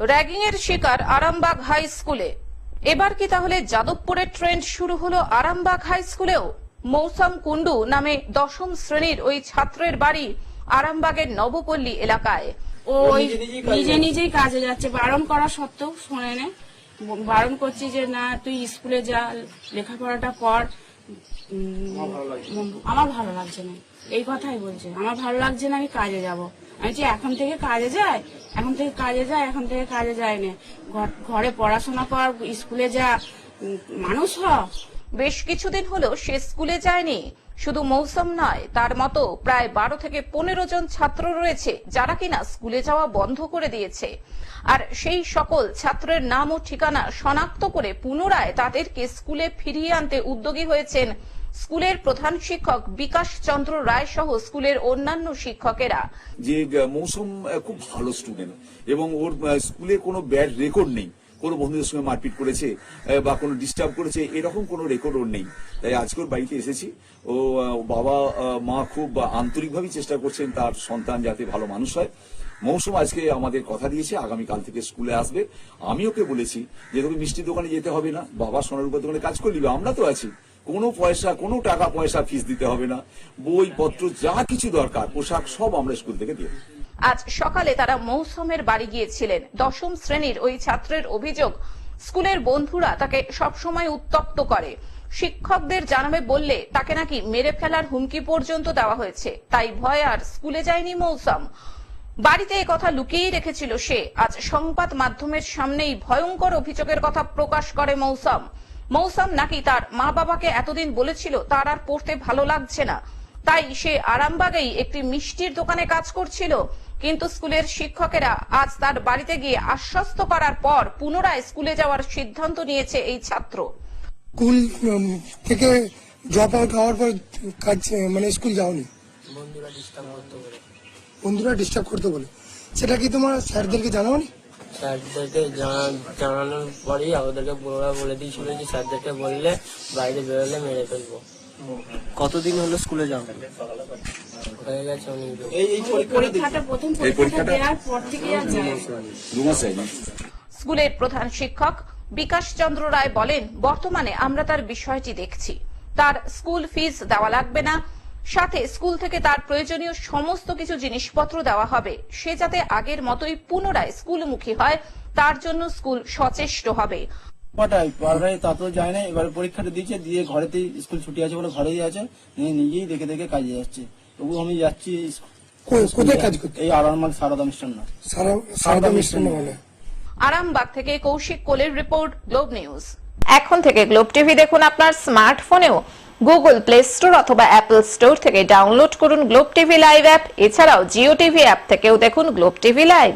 Ragging এর শিকার Arambagh high স্কুলে। এবার কি তাহলে যাদবপুরের ট্রেন্ড শুরু হলো আরামবাগ হাই স্কুলেও? মৌসাম কুন্ডু নামে দশম শ্রেণির ওই ছাত্রের বাড়ি আরামবাগের নবপল্লী এলাকায়। ওই নিজে নিজেই কাজে যাচ্ছে। বারণ করা সত্ত্বেও শোনে না। বারণ করছি যে না তুই স্কুলে যা লেখাপড়াটা কর। আমার ভালো লাগছে না। এই কথাই বলছে। আমার ভালো লাগছে না আমি কাজে যাব। আমি এখন থেকে কাজে যায়, এখন থেকে কাজে যায়, এখন থেকে কাজে যায় না। ঘর- পড়াশোনা কর, স্কুলে যা মানুষ হ। বেশ কিছুদিন হলো সে স্কুলে যায়নি। শুধু মৌসুম নয়, তার মতো প্রায় বারো থেকে পনেরো জন ছাত্র রয়েছে যারা কিনা স্কুলে যাওয়া বন্ধ করে দিয়েছে। আর সেই সকল ছাত্রের নাম ও ঠিকানা শনাক্ত করে পুনরায় তাদেরকে স্কুলে ফিরিয়ে আনতে উদ্যোগী হয়েছেন স্কুলের প্রধান শিক্ষক বিকাশ চন্দ্র রায় সহ স্কুলের অন্যান্য শিক্ষকেরা। যে মৌসুম খুব ভালো স্টুডেন্ট এবং ওর স্কুলে কোনো ব্যাড রেকর্ড নেই। কোনো বন্ধুদের সঙ্গে মারপিট করেছে বা কোনো ডিস্টার্ব করেছে, এরকম কোনো রেকর্ড ওর নেই। তাই আজকে ওর বাড়িতে এসেছি। ও বাবা মা খুব আন্তরিকভাবেই চেষ্টা করছেন তার সন্তান যাতে ভালো মানুষ হয়। মৌসুম আজকে আমাদের কথা দিয়েছে, আগামীকাল থেকে স্কুলে আসবে। আমি ওকে বলেছি যে, তোকে মিষ্টির দোকানে যেতে হবে না, বাবা সোনার উপর দোকানে কাজ করলি আমরা তো আছি। কোনো পয়সা, কোনো টাকা পয়সা ফিস দিতে হবে না। বই পত্র যা কিছু দরকার, পোশাক সব আমরা স্কুল থেকে দিয়ে। আজ সকালে তারা মৌসুমের বাড়ি গিয়েছিলেন। দশম শ্রেণির ওই ছাত্রের অভিযোগ, স্কুলের বন্ধুরা তাকে সবসময় উত্তপ্ত করে। শিক্ষকদের জানাবে বললে তাকে নাকি মেরে ফেলার হুমকি পর্যন্ত দেওয়া হয়েছে। তাই ভয় আর স্কুলে যায়নি মৌসুম। বাড়িতে কথা লুকিয়েই রেখেছিল সে। আজ সংবাদ মাধ্যমের সামনেই ভয়ঙ্কর অভিযোগের কথা প্রকাশ করে মৌসুম। মৌসুম নাকি তার মা বাবাকে এতদিন বলেছিল, তার আর পড়তে ভালো লাগছে না। তাই সে আরামবাগেই একটি মিষ্টির দোকানে কাজ করছিল। কিন্তু স্কুলের শিক্ষকেরা আজ তার বাড়িতে গিয়ে আশ্বস্ত করার পর পুনরায় স্কুলে যাওয়ার সিদ্ধান্ত নিয়েছে এই ছাত্র। স্কুল থেকে ড্রপ আউট হওয়ার পর কাজ মানে স্কুল যাওনি। বন্ধুরা ডিস্টার্ব করতে বলে। বন্ধুরা ডিস্টার্ব করতে বলে। সেটা কি তোমার স্যারদেরকে জানাওনি? স্যারদেরকে জানানোর পরেই আমাদেরকে পুরোটা বলে দিয়েছিল যে স্যারদেরকে বললে বাইরে বেরোলে মেরে ফেলব। কতদিন হলো স্কুলে যাও স্কুলের প্রধান শিক্ষক বিকাশ চন্দ্র রায় বলেন বর্তমানে আমরা তার বিষয়টি দেখছি। তার স্কুল ফিস দেওয়া লাগবে না। সাথে স্কুল থেকে তার প্রয়োজনীয় সমস্ত কিছু জিনিসপত্র দেওয়া হবে। সে যাতে আগের মতোই পুনরায় স্কুলমুখী হয় তার জন্য স্কুল সচেষ্ট হবে। কটায় বারবারে তা তো যায় না এবার পরীক্ষাটা দিয়েছে দিয়ে ঘরেতেই স্কুল ছুটি আছে বলে ঘরেই আছে। নিয়ে নিজেই দেখে দেখে কাজে যাচ্ছে তবু আমি যাচ্ছি কোথায় কাজ করতে? এই আরামবাগ সারদা মিষ্টান্ন সারদা মিশ্রণ বলে। আরামবাগ থেকে কৌশিক কোলের রিপোর্ট গ্লোব নিউজ। এখন থেকে গ্লোব টিভি দেখুন আপনার স্মার্টফোনেও। গুগল প্লে স্টোর অথবা অ্যাপল স্টোর থেকে ডাউনলোড করুন গ্লোব টিভি লাইভ অ্যাপ। এছাড়াও জিও টিভি অ্যাপ থেকেও দেখুন গ্লোব টিভি লাইভ।